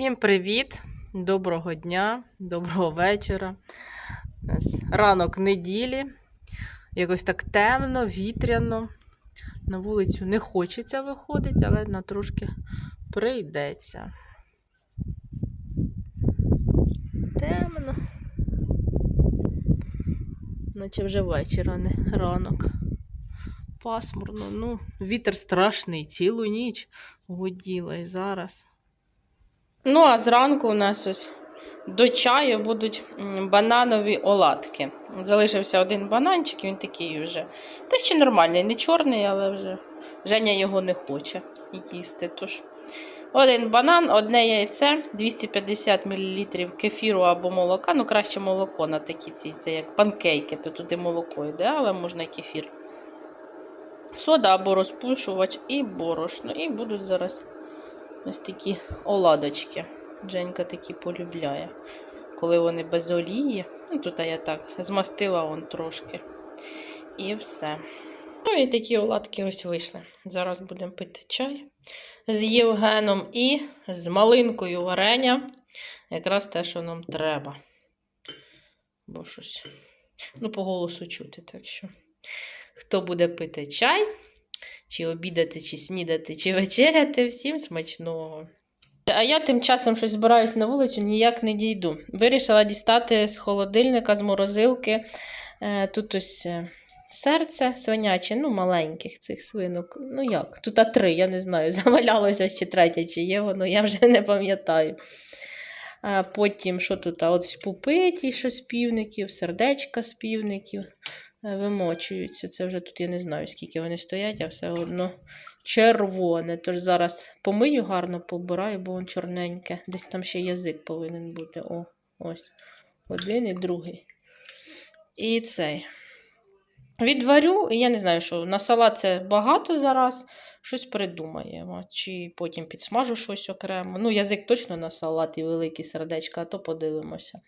Всім привіт, доброго дня, доброго вечора. У нас ранок неділі. Якось так темно, вітряно. На вулицю не хочеться виходити, але на трошки прийдеться. Темно. Наче вже вечір, а не ранок. Пасмурно. Ну, вітер страшний, цілу ніч гуділа і зараз. Ну, а зранку у нас ось до чаю будуть бананові оладки. Залишився один бананчик, він такий вже. Та ще нормальний, не чорний, але вже Женя його не хоче їсти. Тож один банан, одне яйце, 250 мл кефіру або молока. Ну, краще молоко на такі ці, це як панкейки, то туди молоко йде, але можна кефір. Сода або розпушувач і борошно. І будуть зараз ось такі оладочки. Женька такі полюбляє. Коли вони без олії. Ну, тут я так змастила он трошки. І все. Ну і такі оладки ось вийшли. Зараз будемо пити чай з Євгеном і з малинкою варення. Якраз те, що нам треба. Бо щось. Ну, по голосу чути, так що. Хто буде пити чай, чи обідати, чи снідати, чи вечеряти, всім смачного. А я тим часом щось збираюсь на вулицю, ніяк не дійду. Вирішила дістати з холодильника, з морозилки. Е, Тут ось е, серце свиняче, ну, маленьких цих свинок. Ну як? Тут а три, я не знаю, завалялося ще третє, чи є воно, я вже не пам'ятаю. Потім, що тут? От пупи ті, що з півників, сердечка з півників вимочуються. Це вже тут я не знаю, скільки вони стоять, а все одно червоне. Тож зараз помию гарно, побираю, бо воно чорненьке. Десь там ще язик повинен бути. О, ось. Один і другий. І цей. Відварю, і я не знаю, що на салат це багато зараз. Щось придумаємо. Чи потім підсмажу щось окремо. Ну, язик точно на салат і великі сердечка, а то подивимося.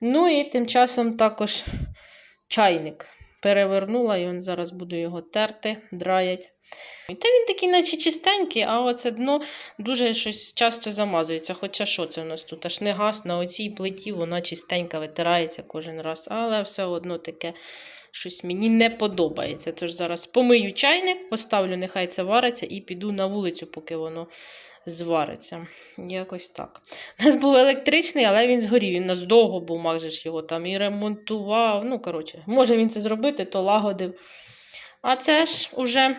Ну і тим часом також чайник. Перевернула, і он зараз буду його терти, драять. Та він такий, наче чистенький, а оце дно дуже щось часто замазується. Хоча що це у нас тут? Аж не газ на оцій плиті, вона чистенька витирається кожен раз. Але все одно таке щось мені не подобається. Тож зараз помию чайник, поставлю, нехай це вариться, і піду на вулицю, поки воно звариться. Якось так. У нас був електричний, але він згорів. Він у нас довго був, майже ж його там і ремонтував. Ну, коротше, може він це зробити, то лагодив. А це ж уже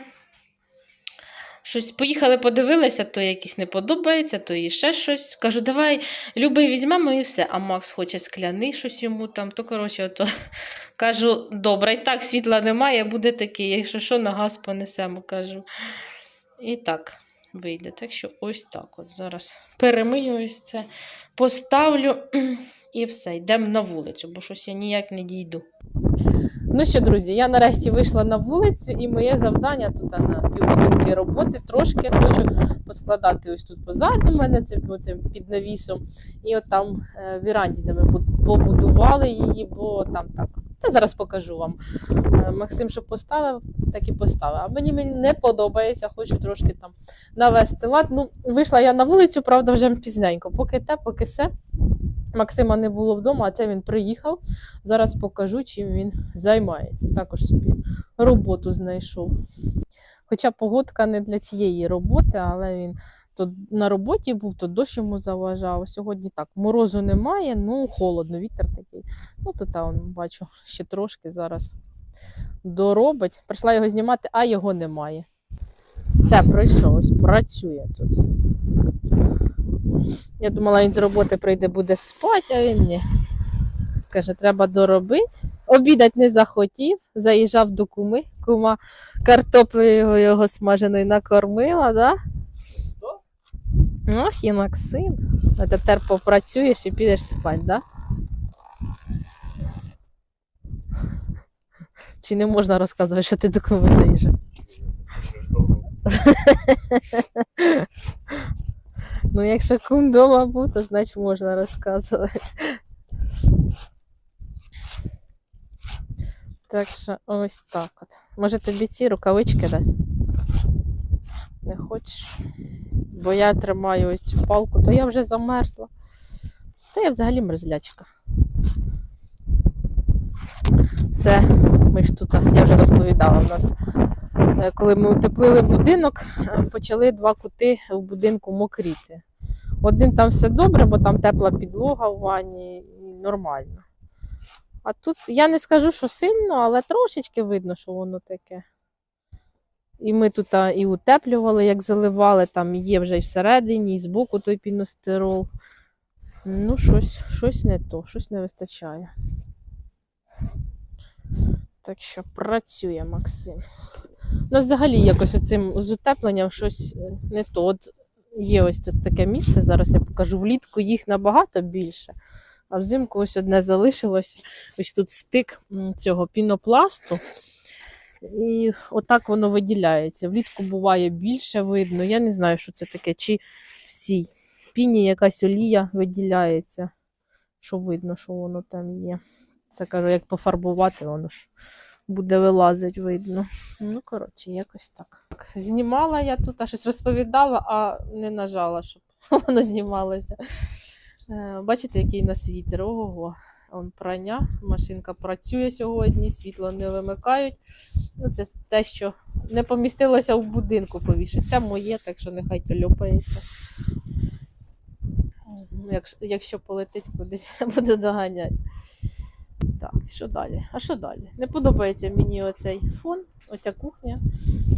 щось поїхали, подивилися, то якийсь не подобається, то і ще щось. Кажу, давай, любий, візьмемо і все. А Макс хоче скляний щось йому там, то коротше, то кажу, добре, і так світла немає, буде такий, якщо що, на газ понесемо, кажу. І так вийде. Так що ось так от зараз перемию це, поставлю і все, йдемо на вулицю, бо щось я ніяк не дійду. Ну що, друзі, я нарешті вийшла на вулицю, і моє завдання тут на півгодинки роботи трошки хочу поскладати ось тут позаду мене, цим під навісом. І от там е, віранді, де ми побудували її, бо там так. Це зараз покажу вам. Е, Максим, що поставив, так і поставив. А мені, мені не подобається, хочу трошки там навести лад. Ну, вийшла я на вулицю, правда, вже пізненько. Поки те, поки се. Максима не було вдома, а це він приїхав. Зараз покажу, чим він займається. Також собі роботу знайшов. Хоча погодка не для цієї роботи, але він то на роботі був, то дощ йому заважав. Сьогодні так, морозу немає, ну холодно, вітер такий. Ну, то там бачу, ще трошки зараз доробить. Прийшла його знімати, а його немає. Все, пройшов, працює тут. Я думала, він з роботи прийде, буде спати, а він ні. Каже, треба доробити. Обідать не захотів, заїжджав до куми. Кума картоплею його, його смаженою накормила, да? Ох, і Максим. А тепер попрацюєш і підеш спати, да? Чи не можна розказувати, що ти до куми заїжджав? Ну, якщо кум вдома був, то значить можна розказувати. Так що ось так от. Може тобі ці рукавички дати? Не хочеш? Бо я тримаю ось цю палку, то я вже замерзла. Та я взагалі мерзлячка. Це ми ж тут, я вже розповідала, у нас, е, коли ми утеплили будинок, почали два кути в будинку мокріти. Один там все добре, бо там тепла підлога в ванні і нормально. А тут я не скажу, що сильно, але трошечки видно, що воно таке. І ми тут і утеплювали, як заливали, там є вже і всередині, і збоку той піностирол. Ну, щось, щось не то, щось не вистачає. Так що працює Максим. У нас взагалі якось оцим з утепленням щось е, не то. От є ось тут таке місце, зараз я покажу. Влітку їх набагато більше, а взимку ось одне залишилося. Ось тут стик цього пінопласту. І отак воно виділяється. Влітку буває більше видно. Я не знаю, що це таке, чи в цій піні якась олія виділяється, що видно, що воно там є. Це кажу, як пофарбувати, воно ж буде вилазить, видно. Ну, коротше, якось так. Знімала я тут, а щось розповідала, а не нажала, щоб воно знімалося. Е, Бачите, який у нас вітер? Ого. Он прання, машинка працює сьогодні, світло не вимикають. Ну, це те, що не помістилося в будинку повішати. Це моє, так що нехай тольопається. Якщо, якщо полетить кудись, буду доганяти. Так, що далі? А що далі? Не подобається мені оцей фон, оця кухня.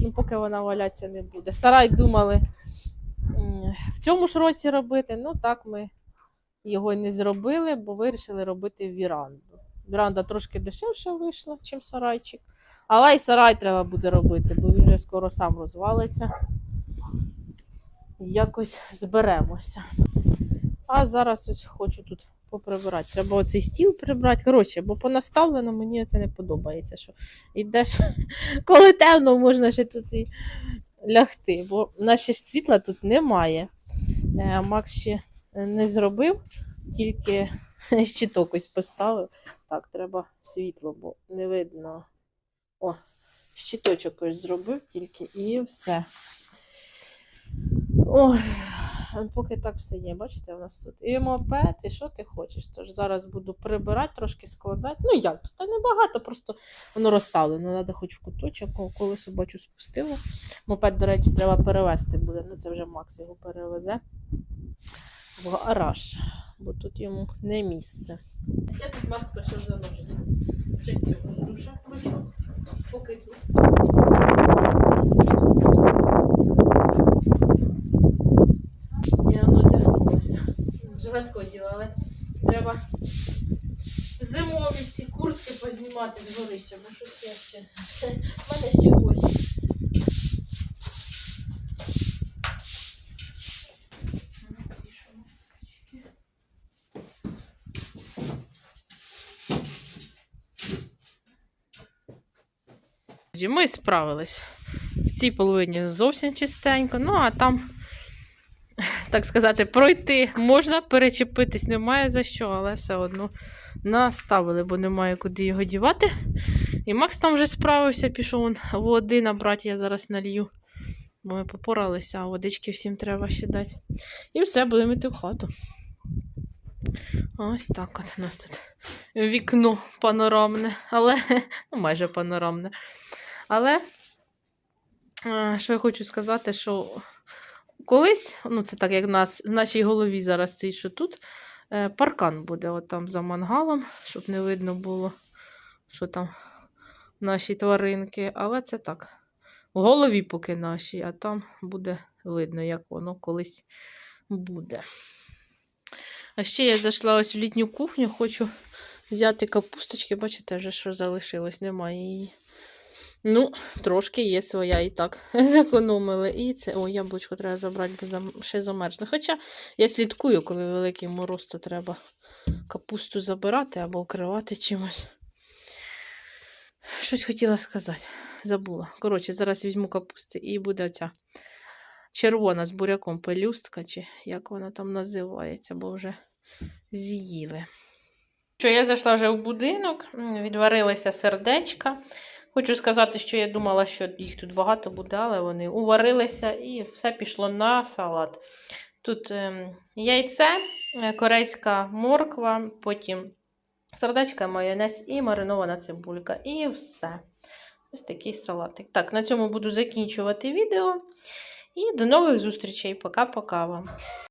Ну, поки вона валятися не буде. Сарай думали в цьому ж році робити. Ну так ми його не зробили, бо вирішили робити віранду. Віранда трошки дешевше вийшла, ніж сарайчик. Але й сарай треба буде робити, бо він вже скоро сам розвалиться. Якось зберемося. А зараз ось хочу тут поприбирати. Треба оцей стіл прибрати. Коротше, бо понаставлено мені це не подобається. Що йдеш, коли темно, можна ще тут і лягти, бо ще ж світла тут немає. Е, Макс ще не зробив, тільки щиток ось поставив. Так, треба світло, бо не видно. О, щиточок ось зробив тільки і все. Ой, поки так все є, бачите, у нас тут і мопед, і що ти хочеш. Тож зараз буду прибирати, трошки складати. Ну як, та небагато, просто воно розставлено. Треба хоч в куточок, О, колесо бачу спустило. Мопед, до речі, треба перевезти буде. Ну це вже Макс його перевезе в гараж, бо тут йому не місце. Я тут Макс почав заносити. Ще з цього душа пройшов, поки тут. Я одягнулася. Жилетку оділа, але треба зимові ці куртки познімати з горища, бо щось я ще. У мене ще ось. Ми справились. В цій половині зовсім чистенько, ну а там так сказати, пройти можна, перечепитись немає за що, але все одно наставили, бо немає куди його дівати. І Макс там вже справився, пішов он води набрати, я зараз налью. Бо ми попоралися, а водички всім треба ще дати. І все, будемо йти в хату. Ось так от у нас тут вікно панорамне, але ну, майже панорамне. Але е, що я хочу сказати, що колись, ну це так як в нас в нашій голові зараз стоїть, що тут е, паркан буде от там за мангалом, щоб не видно було, що там наші тваринки. Але це так. В голові поки наші, а там буде видно, як воно колись буде. А ще я зайшла ось в літню кухню, хочу взяти капусточки. Бачите, вже що залишилось, немає її. Ну, трошки є своя і так зекономили. І це, о, яблучко треба забрати, бо ще замерзне. Хоча я слідкую, коли великий мороз, то треба капусту забирати або вкривати чимось. Щось хотіла сказати. Забула. Коротше, зараз візьму капусти і буде ця червона з буряком пелюстка, чи як вона там називається, бо вже з'їли. Що я зайшла вже в будинок, відварилися сердечка. Хочу сказати, що я думала, що їх тут багато буде, але вони уварилися і все пішло на салат. Тут ем, яйце, е, корейська морква, потім сердечка, майонез і маринована цибулька. І все. Ось такий салатик. Так, на цьому буду закінчувати відео. І до нових зустрічей. Пока-пока вам.